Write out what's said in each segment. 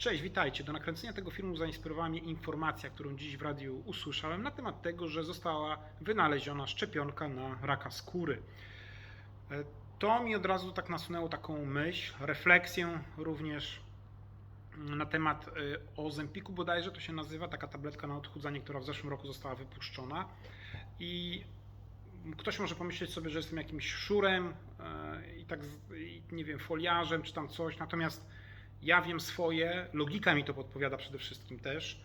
Cześć, witajcie. Do nakręcenia tego filmu zainspirowała mnie informacja, którą dziś w radiu usłyszałem na temat tego, że została wynaleziona szczepionka na raka skóry. E, To mi od razu tak nasunęło taką myśl, refleksję również mm, na temat e, Ozempiku bodajże to się nazywa, taka tabletka na odchudzanie, która w zeszłym roku została wypuszczona i ktoś może pomyśleć sobie, że jestem jakimś szurem e, i tak, nie wiem, foliarzem czy tam coś, natomiast ja wiem swoje, logika mi to podpowiada przede wszystkim też,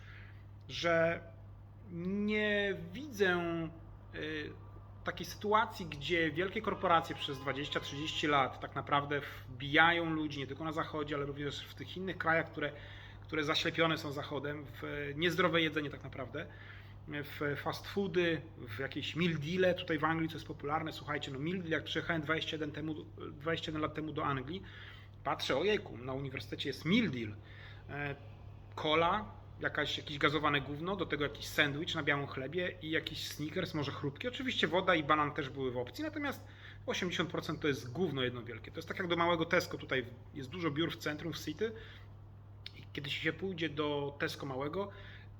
że nie widzę y, takiej sytuacji, gdzie wielkie korporacje przez 20-30 lat tak naprawdę wbijają ludzi nie tylko na zachodzie, ale również w tych innych krajach, które, które zaślepione są zachodem, w niezdrowe jedzenie tak naprawdę, w fast foody, w jakieś meal deale, tutaj w Anglii co jest popularne, słuchajcie, no meal deal, jak przyjechałem 21, temu, 21 lat temu do Anglii, patrzę, ojejku, na uniwersytecie jest meal deal. E, Cola, jakaś, jakieś gazowane gówno, do tego jakiś sandwich na białym chlebie i jakiś sneakers, może chrupki. Oczywiście woda i banan też były w opcji, natomiast 80% to jest gówno jedno wielkie. To jest tak jak do małego Tesco, tutaj jest dużo biur w centrum, w City. I kiedy się pójdzie do Tesco małego,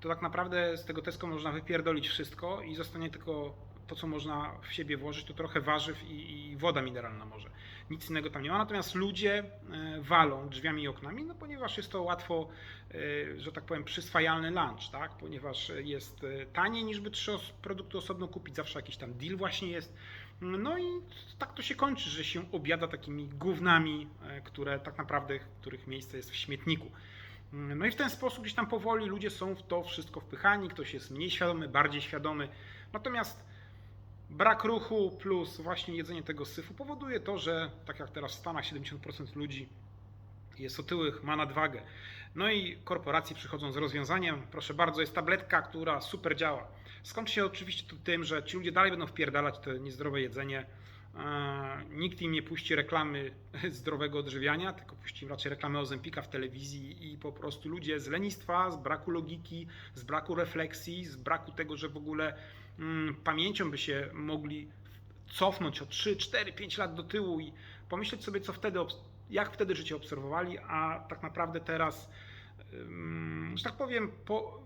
to tak naprawdę z tego Tesco można wypierdolić wszystko i zostanie tylko to, co można w siebie włożyć, to trochę warzyw i, i woda mineralna może. Nic innego tam nie ma. Natomiast ludzie e, walą drzwiami i oknami, no ponieważ jest to łatwo, e, że tak powiem, przyswajalny lunch, tak? Ponieważ jest e, taniej niż by trzy produkty osobno kupić, zawsze jakiś tam deal właśnie jest. No i tak to się kończy, że się obiada takimi gównami, które tak naprawdę, których miejsce jest w śmietniku. No i w ten sposób gdzieś tam powoli ludzie są w to wszystko wpychani, ktoś jest mniej świadomy, bardziej świadomy. Natomiast brak ruchu plus właśnie jedzenie tego syfu powoduje to, że tak jak teraz w Stanach 70% ludzi jest otyłych, ma nadwagę. No i korporacje przychodzą z rozwiązaniem, proszę bardzo, jest tabletka, która super działa. Skończy się oczywiście to tym, że ci ludzie dalej będą wpierdalać to niezdrowe jedzenie. Eee, Nikt im nie puści reklamy zdrowego odżywiania, tylko puści im raczej reklamy Ozempika w telewizji i po prostu ludzie z lenistwa, z braku logiki, z braku refleksji, z braku tego, że w ogóle pamięcią by się mogli cofnąć o 3, 4, 5 lat do tyłu i pomyśleć sobie, co wtedy, jak wtedy życie obserwowali, a tak naprawdę teraz, ym, że tak powiem, po,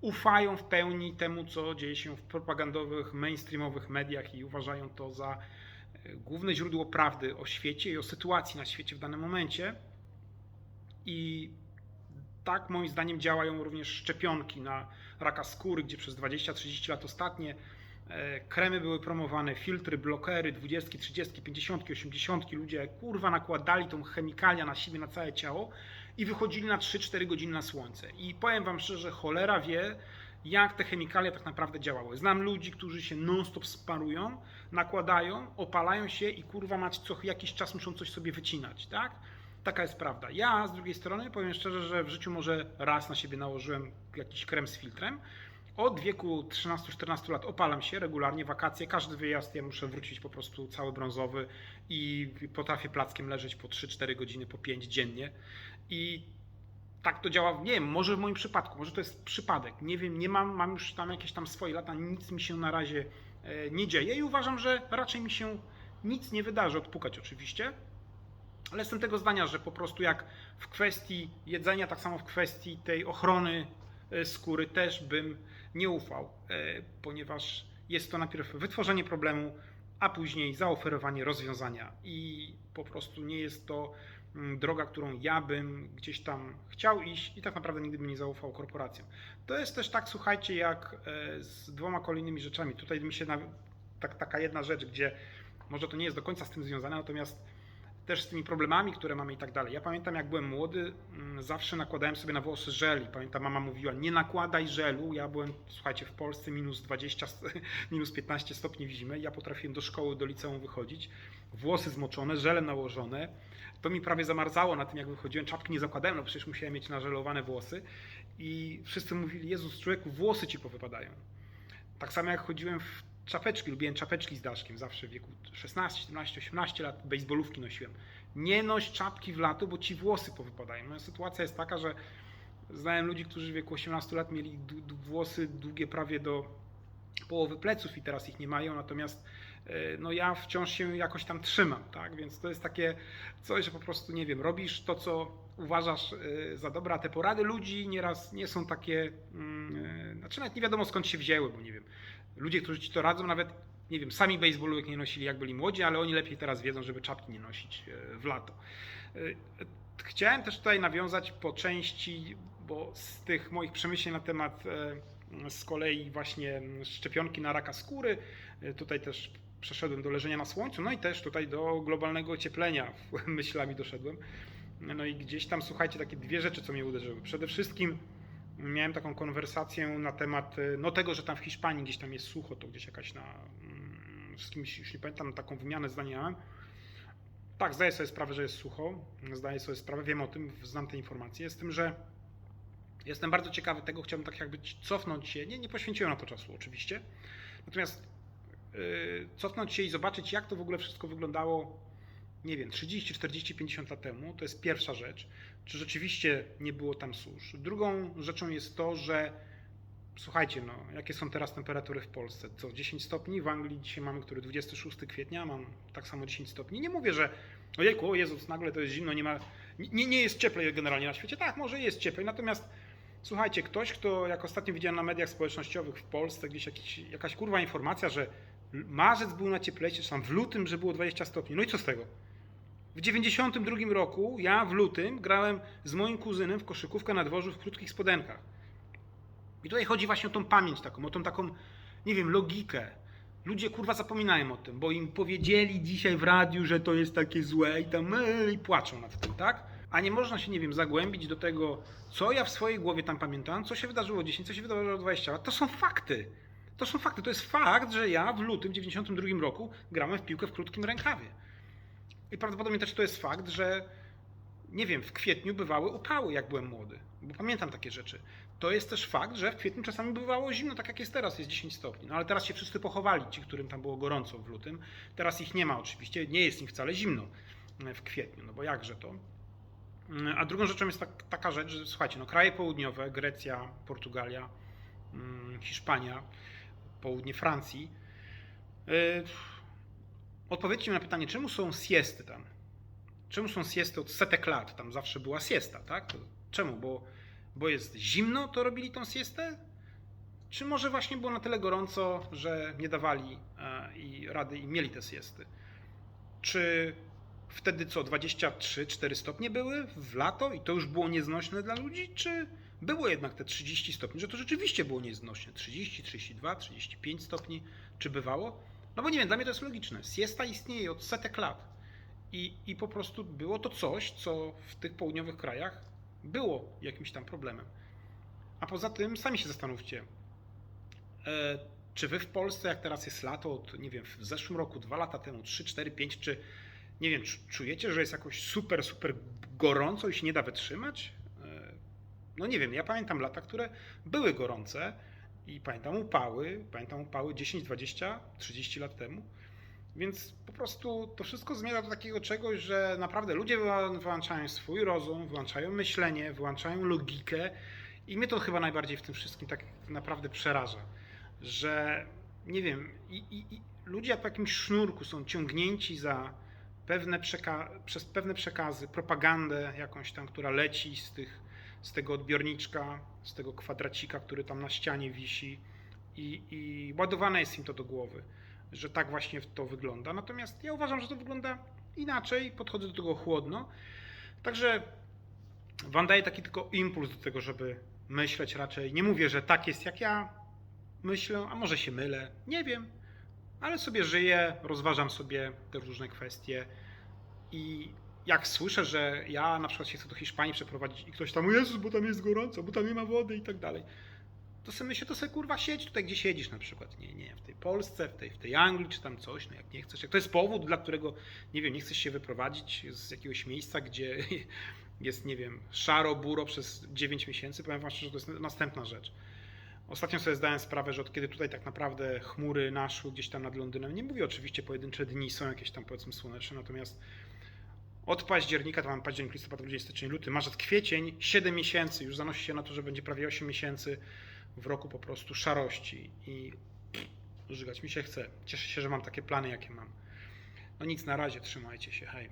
ufają w pełni temu, co dzieje się w propagandowych, mainstreamowych mediach i uważają to za e, główne źródło prawdy o świecie i o sytuacji na świecie w danym momencie. I tak moim zdaniem działają również szczepionki na raka skóry, gdzie przez 20-30 lat ostatnie e, kremy były promowane, filtry, blokery, 20, 30, 50, 80. Ludzie kurwa nakładali tą chemikalia na siebie, na całe ciało i wychodzili na 3-4 godziny na słońce. I powiem wam szczerze, cholera wie, jak te chemikalia tak naprawdę działały. Znam ludzi, którzy się non-stop sparują, nakładają, opalają się i kurwa mać co jakiś czas muszą coś sobie wycinać, tak? Taka jest prawda. Ja z drugiej strony powiem szczerze, że w życiu może raz na siebie nałożyłem jakiś krem z filtrem. Od wieku 13-14 lat opalam się regularnie, wakacje, każdy wyjazd ja muszę wrócić po prostu cały brązowy i potrafię plackiem leżeć po 3-4 godziny, po 5 dziennie. I tak to działa, nie wiem, może w moim przypadku, może to jest przypadek, nie wiem, nie mam, mam już tam jakieś tam swoje lata, nic mi się na razie e, nie dzieje i uważam, że raczej mi się nic nie wydarzy, odpukać oczywiście, ale jestem tego zdania, że po prostu jak w kwestii jedzenia, tak samo w kwestii tej ochrony e, skóry też bym nie ufał, e, ponieważ jest to najpierw wytworzenie problemu, a później zaoferowanie rozwiązania i po prostu nie jest to mm, droga, którą ja bym gdzieś tam chciał iść i tak naprawdę nigdy bym nie zaufał korporacjom. To jest też tak, słuchajcie, jak e, z dwoma kolejnymi rzeczami. Tutaj mi się na, tak, taka jedna rzecz, gdzie może to nie jest do końca z tym związane, natomiast też z tymi problemami, które mamy i tak dalej. Ja pamiętam, jak byłem młody, mm, zawsze nakładałem sobie na włosy żel i pamiętam, mama mówiła, nie nakładaj żelu. Ja byłem, słuchajcie, w Polsce minus 20, minus 15 stopni w zimę. Ja potrafiłem do szkoły, do liceum wychodzić. Włosy zmoczone, żele nałożone. To mi prawie zamarzało na tym, jak wychodziłem. Czapki nie zakładałem, no przecież musiałem mieć nażelowane włosy. I wszyscy mówili, Jezus, człowieku, włosy ci powypadają. Tak samo jak chodziłem w czapeczki, lubiłem czapeczki z daszkiem, zawsze w wieku 16, 17, 18 lat baseballówki nosiłem. Nie noś czapki w lato, bo ci włosy powypadają. Moja sytuacja jest taka, że znałem ludzi, którzy w wieku 18 lat mieli włosy długie prawie do połowy pleców i teraz ich nie mają, natomiast e, no ja wciąż się jakoś tam trzymam, tak? Więc to jest takie coś, że po prostu, nie wiem, robisz to, co uważasz e, za dobre, a te porady ludzi nieraz nie są takie, mm, e, znaczy nawet nie wiadomo skąd się wzięły, bo nie wiem, ludzie, którzy ci to radzą, nawet, nie wiem, sami baseballówek nie nosili jak byli młodzi, ale oni lepiej teraz wiedzą, żeby czapki nie nosić e, w lato. E, Chciałem też tutaj nawiązać po części, bo z tych moich przemyśleń na temat e, z kolei właśnie szczepionki na raka skóry, tutaj też przeszedłem do leżenia na słońcu, no i też tutaj do globalnego ocieplenia myślami doszedłem. No i gdzieś tam, słuchajcie, takie dwie rzeczy, co mnie uderzyły. Przede wszystkim miałem taką konwersację na temat e, no tego, że tam w Hiszpanii gdzieś tam jest sucho, to gdzieś jakaś na mm, z kimś, już nie pamiętam, taką wymianę zdań miałem. Tak, zdaję sobie sprawę, że jest sucho. Zdaję sobie sprawę, wiem o tym, znam te informacje. Z tym, że jestem bardzo ciekawy tego, chciałbym tak jakby cofnąć się. Nie, nie poświęciłem na to czasu, oczywiście. Natomiast yy, cofnąć się i zobaczyć, jak to w ogóle wszystko wyglądało, nie wiem, 30, 40, 50 lat temu. To jest pierwsza rzecz. Czy rzeczywiście nie było tam susz? Drugą rzeczą jest to, że Słuchajcie, no, jakie są teraz temperatury w Polsce? Co, 10 stopni? W Anglii dzisiaj mamy, który 26 kwietnia, mam tak samo 10 stopni. Nie mówię, że ojejku, o Jezus, nagle to jest zimno, nie ma, nie, nie jest cieplej generalnie na świecie. Tak, może jest cieplej, natomiast słuchajcie, ktoś, kto, jak ostatnio widziałem na mediach społecznościowych w Polsce, gdzieś jakiś, jakaś kurwa informacja, że marzec był na cieplejszy, czy tam w lutym, że było 20 stopni. No i co z tego? W 92 roku ja w lutym grałem z moim kuzynem w koszykówkę na dworzu w krótkich spodenkach. I tutaj chodzi właśnie o tą pamięć taką, o tą taką, nie wiem, logikę. Ludzie kurwa zapominają o tym, bo im powiedzieli dzisiaj w radiu, że to jest takie złe i tam e, i płaczą nad tym, tak? A nie można się, nie wiem, zagłębić do tego, co ja w swojej głowie tam pamiętam, co się wydarzyło 10, co się wydarzyło 20 lat. To są fakty. To są fakty. To jest fakt, że ja w lutym 92 roku grałem w piłkę w krótkim rękawie. I prawdopodobnie też to jest fakt, że nie wiem, w kwietniu bywały upały, jak byłem młody, bo pamiętam takie rzeczy. To jest też fakt, że w kwietniu czasami bywało zimno, tak jak jest teraz, jest 10 stopni. No ale teraz się wszyscy pochowali, ci, którym tam było gorąco w lutym. Teraz ich nie ma oczywiście, nie jest im wcale zimno w kwietniu, no bo jakże to. A drugą rzeczą jest tak, taka rzecz, że słuchajcie, no kraje południowe, Grecja, Portugalia, mm, Hiszpania, południe Francji. Odpowiedzcie mi na pytanie, czemu są siesty tam? Czemu są siesty od setek lat? Tam zawsze była siesta, tak? Czemu? Bo, bo jest zimno, to robili tą siestę? Czy może właśnie było na tyle gorąco, że nie dawali e, i rady i mieli te siesty? Czy wtedy co, 23-4 stopnie były w lato i to już było nieznośne dla ludzi? Czy było jednak te 30 stopni, że to rzeczywiście było nieznośne? 30, 32, 35 stopni? Czy bywało? No bo nie wiem, dla mnie to jest logiczne. Siesta istnieje od setek lat. I, I po prostu było to coś, co w tych południowych krajach było jakimś tam problemem. A poza tym sami się zastanówcie, e, czy wy w Polsce, jak teraz jest lato, od, nie wiem, w zeszłym roku, dwa lata temu, trzy, cztery, pięć, czy nie wiem, czujecie, że jest jakoś super, super gorąco i się nie da wytrzymać? E, no nie wiem, ja pamiętam lata, które były gorące i pamiętam upały, pamiętam upały 10, 20, 30 lat temu. Więc po prostu to wszystko zmierza do takiego czegoś, że naprawdę ludzie wyłączają swój rozum, wyłączają myślenie, wyłączają logikę i mnie to chyba najbardziej w tym wszystkim tak naprawdę przeraża, że nie wiem, i, i, i ludzie po jakimś sznurku są ciągnięci za pewne przeka- przez pewne przekazy, propagandę jakąś tam, która leci z, tych, z tego odbiorniczka, z tego kwadracika, który tam na ścianie wisi i, i ładowane jest im to do głowy że tak właśnie to wygląda. Natomiast ja uważam, że to wygląda inaczej, podchodzę do tego chłodno. Także wam daję taki tylko impuls do tego, żeby myśleć raczej. Nie mówię, że tak jest jak ja myślę, a może się mylę, nie wiem, ale sobie żyję, rozważam sobie te różne kwestie i jak słyszę, że ja na przykład się chcę do Hiszpanii przeprowadzić i ktoś tam, o Jezus, bo tam jest gorąco, bo tam nie ma wody i tak dalej to sobie myślę, to sobie kurwa siedź tutaj, gdzie siedzisz na przykład. Nie, nie, w tej Polsce, w tej, w tej Anglii, czy tam coś, no jak nie chcesz. Jak to jest powód, dla którego, nie wiem, nie chcesz się wyprowadzić z jakiegoś miejsca, gdzie jest, nie wiem, szaro, buro przez 9 miesięcy, powiem wam szczerze, że to jest następna rzecz. Ostatnio sobie zdałem sprawę, że od kiedy tutaj tak naprawdę chmury naszły gdzieś tam nad Londynem, nie mówię oczywiście pojedyncze dni, są jakieś tam powiedzmy słoneczne, natomiast od października, to mam październik, listopad, grudzień, styczeń, luty, marzec, kwiecień, 7 miesięcy, już zanosi się na to, że będzie prawie 8 miesięcy w roku po prostu szarości i żygać mi się chce. Cieszę się, że mam takie plany, jakie mam. No nic, na razie, trzymajcie się, hej.